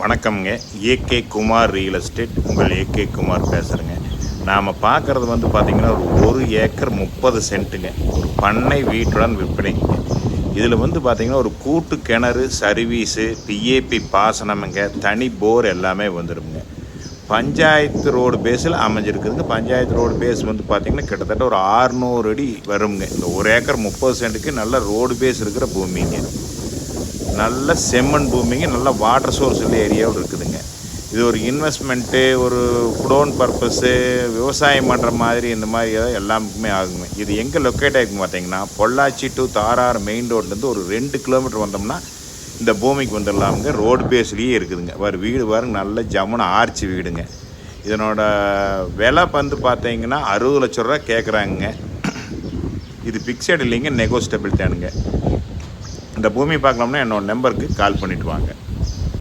வணக்கம்ங்க. AK Kumar real estate. உங்கள் AK Kumar பேசுகிறேங்க நாம் பார்க்குறது வந்து பார்த்திங்கன்னா ஒரு ஒரு ஏக்கர் முப்பது சென்ட்டுங்க. ஒரு பண்ணை வீட்டுடன் விற்பனைங்க. இதில் வந்து பார்த்திங்கன்னா ஒரு கூட்டு கிணறு சர்வீஸு பிஏபி பாசனமுங்க. தனி போர் எல்லாமே வந்துடுங்க பஞ்சாயத்து ரோடு பேஸில் அமைஞ்சிருக்குதுங்க. பஞ்சாயத்து ரோடு பேஸ் வந்து பார்த்திங்கன்னா கிட்டத்தட்ட ஒரு 600 அடி வருங்க. இந்த ஒரு ஏக்கர் முப்பது சென்ட்டுக்கு நல்ல ரோடு பேஸ் இருக்கிற பூமிங்க. நல்ல செம்மண் பூமிங்க நல்ல வாட்டர் சோர்ஸ் உள்ள ஏரியாவும் இருக்குதுங்க. இது ஒரு இன்வெஸ்ட்மெண்ட்டு ஒரு குடோன் பர்பஸ்ஸு விவசாயம் பண்ணுற மாதிரி இந்த மாதிரி ஏதாவது எல்லாமுக்குமே ஆகுங்க. இது எங்கே லொக்கேட் ஆகிருக்கு பார்த்தீங்கன்னா பொள்ளாச்சி டு தாரார் மெயின் ரோட்லேருந்து ஒரு ரெண்டு கிலோமீட்டர் வந்தோம்னா இந்த பூமிக்கு வந்துடலாமுங்க. ரோடு பேஸ்லேயே இருக்குதுங்க. வேறு வீடு பாருங்க நல்ல ஜமுன ஆர்ச்சி வீடுங்க. இதனோட விலை வந்து பார்த்தீங்கன்னா அறுபது லட்ச ரூபா கேட்குறாங்க இது பிக்சட் இல்லைங்க நெகோஸ்டபிள் தானுங்க. இந்த பூமி பார்க்கலாம்னா என்னோட நம்பருக்கு கால் பண்ணிட்டு வாங்க.